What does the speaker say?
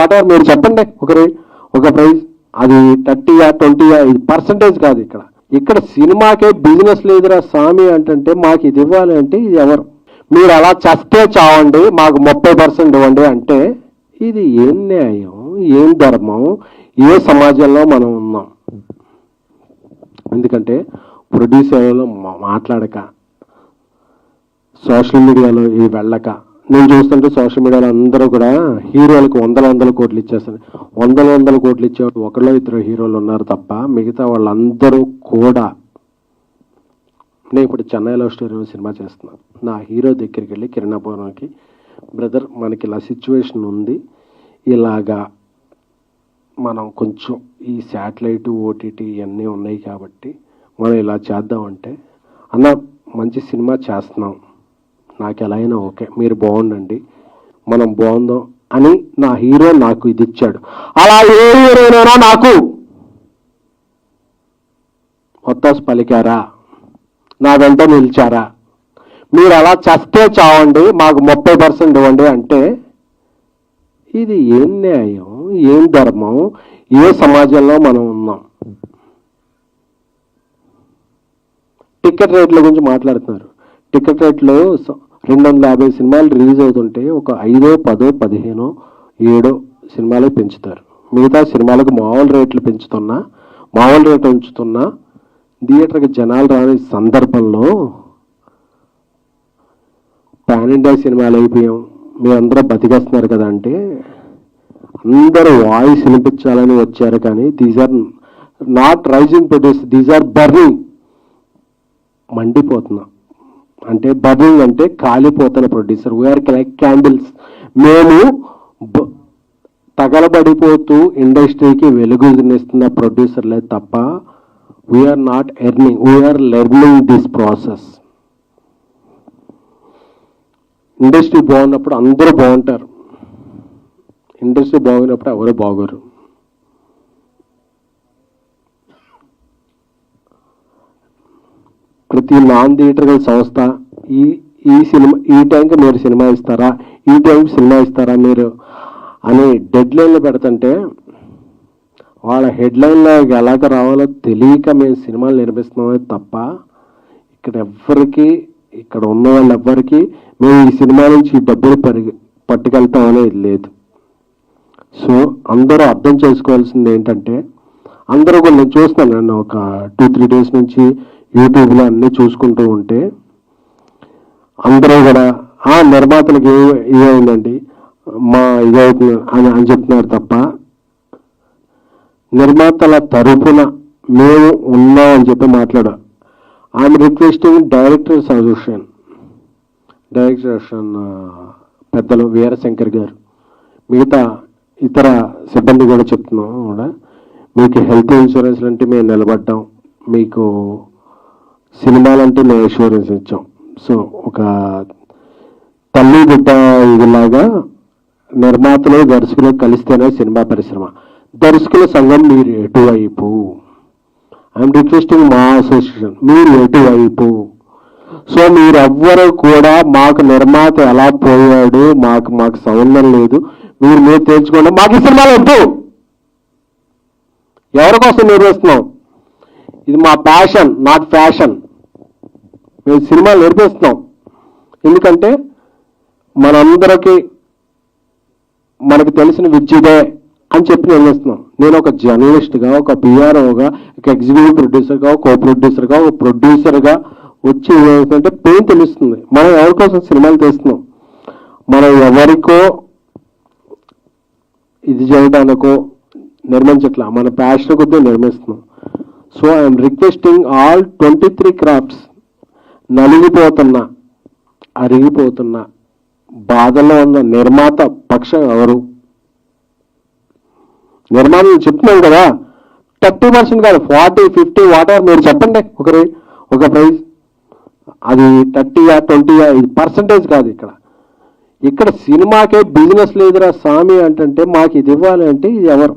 Water మీరు చెప్పండి. ఒక ఒక ప్రైజ్. అది థర్టీయా ట్వంటీయా ఇది పర్సంటేజ్ కాదు ఇక్కడ. ఇక్కడ సినిమాకే బిజినెస్ లేదురా స్వామి అంటే మాకు ఇది ఇవ్వాలి అంటే ఇది ఎవరు? మీరు అలా చస్తే చావండి మాకు ముప్పై పర్సెంట్ ఇవ్వండి అంటే ఇది ఏం న్యాయం ఏం ధర్మం ఏ సమాజంలో మనం ఉన్నాం? ఎందుకంటే ప్రొడ్యూసర్లో మాట్లాడక సోషల్ మీడియాలో ఇది వెళ్ళక నేను చూస్తుంటే సోషల్ మీడియాలో అందరూ కూడా హీరోలకు వందల వందల కోట్లు ఇచ్చేస్తారు. వందల వందల కోట్లు ఇచ్చేవాళ్ళు ఒకళ్ళో ఇద్దరు హీరోలు ఉన్నారు తప్ప మిగతా వాళ్ళందరూ కూడా నేను ఇప్పుడు చెన్నై లవ్ స్టోరీ సినిమా చేస్తున్నాను నా హీరో దగ్గరికి వెళ్ళి కిరణాపురంకి బ్రదర్ మనకి ఇలా సిచ్యువేషన్ ఉంది. ఇలాగా మనం కొంచెం ఈ శాటిలైట్ ఓటీటీ ఇవన్నీ ఉన్నాయి కాబట్టి మనం ఇలా చేద్దామంటే అన్న మంచి సినిమా చేస్తున్నాం. నాకు ఎలా అయినా ఓకే మీరు బాగుండండి. మనం బాగుందాం అని నా హీరో నాకు ఇది ఇచ్చాడు అలా ఏ హీరోనైనా నాకు మొత్తం పలికారా? నా వెంట నిలిచారా? మీరు అలా చస్తే చావండి మాకు ముప్పై పర్సెంట్ ఇవ్వండి అంటే ఇది ఏం న్యాయం ఏం ధర్మం ఏ సమాజంలో మనం ఉన్నాం? టికెట్ రేట్ల గురించి మాట్లాడుతున్నారు. టికెట్ రేట్లు రెండు వందల యాభై సినిమాలు రిలీజ్ అవుతుంటే ఒక ఐదో పదో పదిహేనో ఏడో సినిమాలు పెంచుతారు. మిగతా సినిమాలకు మామూలు రేట్లు పెంచుతున్నా మామూలు రేట్ ఉంచుతున్నా థియేటర్కి జనాలు రాని సందర్భంలో పాన్ ఇండియా సినిమాలు అయిపోయాం. మీరందరూ బతికేస్తున్నారు కదా అంటే అందరూ వాయిస్ వినిపించాలని వచ్చారు కానీ these are not rising produce these are burning మండిపోతున్నాం. అంటే బర్నింగ్ అంటే కాలిపోతున్న ప్రొడ్యూసర్. వీఆర్ లైక్ క్యాండిల్స్ మేము తగలబడిపోతూ ఇండస్ట్రీకి వెలుగునిస్తున్న ప్రొడ్యూసర్లే తప్ప we are not earning we are learning this process industry బాగున్నప్పుడు అందరూ బాగుంటారు. ఇండస్ట్రీ బాగున్నప్పుడు ఎవరు బాగోరు. ప్రతి నాన్ థియేటర్కల్ సంస్థ ఈ ఈ సినిమా ఈ టైంకి మీరు సినిమా ఇస్తారా? ఈ టైంకి సినిమా ఇస్తారా మీరు? అని డెడ్ లైన్లు పెడుతుంటే వాళ్ళ హెడ్లైన్లో ఎలాగ రావాలో తెలియక మేము సినిమాలు నిర్మిస్తున్నామే తప్ప ఇక్కడ ఎవ్వరికి ఇక్కడ ఉన్న వాళ్ళు ఎవ్వరికి మేము ఈ సినిమా నుంచి డబ్బులు పరిగి పట్టుకెళ్తాం అనేది లేదు. సో అందరూ అర్థం చేసుకోవాల్సింది ఏంటంటే అందరూ కూడా నేను చూస్తాను నన్ను ఒక టూ త్రీ డేస్ నుంచి యూట్యూబ్లో అన్నీ చూసుకుంటూ ఉంటే అందరూ కూడా ఆ నిర్మాతలకు ఏ ఇదైందండి మా ఇదవుతుంది అని అని చెప్తున్నారు తప్ప నిర్మాతల తరపున మేము ఉన్నాం అని చెప్పి మాట్లాడా I'm requesting director association director association పెద్దలు వీరశంకర్ గారు. మిగతా ఇతర సిబ్బంది కూడా చెప్తున్నాం కూడా మీకు హెల్త్ ఇన్సూరెన్స్ అంటే మేము నిలబడ్డాం మీకు సినిమాలంటే మేము ఇన్సూరెన్స్ ఇచ్చాం. సో ఒక తల్లి బిడ్డ ఇదిలాగా నిర్మాతలు దర్శకులు కలిస్తేనే సినిమా పరిశ్రమ. దర్శకుల సంఘం మీరు ఎటువైపు? ఐఎమ్ రిక్వెస్టింగ్ మా అసోసియేషన్ మీరు ఎటువైపు? సో మీరు ఎవ్వరు కూడా మాకు నిర్మాత ఎలా పోయాడు మాకు మాకు సంబంధం లేదు. మీరు మీరు తేల్చుకోండి. మాకు ఈ సినిమాలు వద్దు. ఎవరి కోసం నిర్వహిస్తున్నాం ఇది మా ప్యాషన్ నాట్ ఫ్యాషన్ మేము సినిమాలు నిర్మిస్తున్నాం ఎందుకంటే మనందరికీ మనకు తెలిసిన విద్యదే అని చెప్పి నిర్మిస్తున్నాం నేను ఒక జర్నలిస్ట్గా ఒక పిఆర్ఓగా ఒక ఎగ్జిక్యూటివ్ ప్రొడ్యూసర్గా ఒక కో ప్రొడ్యూసర్గా ఒక ప్రొడ్యూసర్గా వచ్చి ఏమవుతుందంటే పెయిన్ తెలుస్తుంది. మనం ఎవరి కోసం సినిమాలు తీస్తున్నాం? మనం ఎవరికో ఇది చేయడానికో నిర్మించట్లా. మన ప్యాషన్ కొద్దీ నిర్మిస్తున్నాం. So I'm requesting all twenty three crafts నలిగిపోతున్న అరిగిపోతున్న. బాధలో ఉన్న నిర్మాత పక్షం ఎవరు? నిర్మాణం చెప్తున్నాం కదా థర్టీ పర్సెంట్ కాదు ఫార్టీ ఫిఫ్టీ వాటర్ మీరు చెప్పండి ఒకరి ఒక ప్రైజ్. అది థర్టీయా ట్వంటీయా ఇది పర్సంటేజ్ కాదు ఇక్కడ. ఇక్కడ సినిమాకే బిజినెస్ లేదురా స్వామి అంటే మాకు ఇది ఇవ్వాలి అంటే ఇది ఎవరు?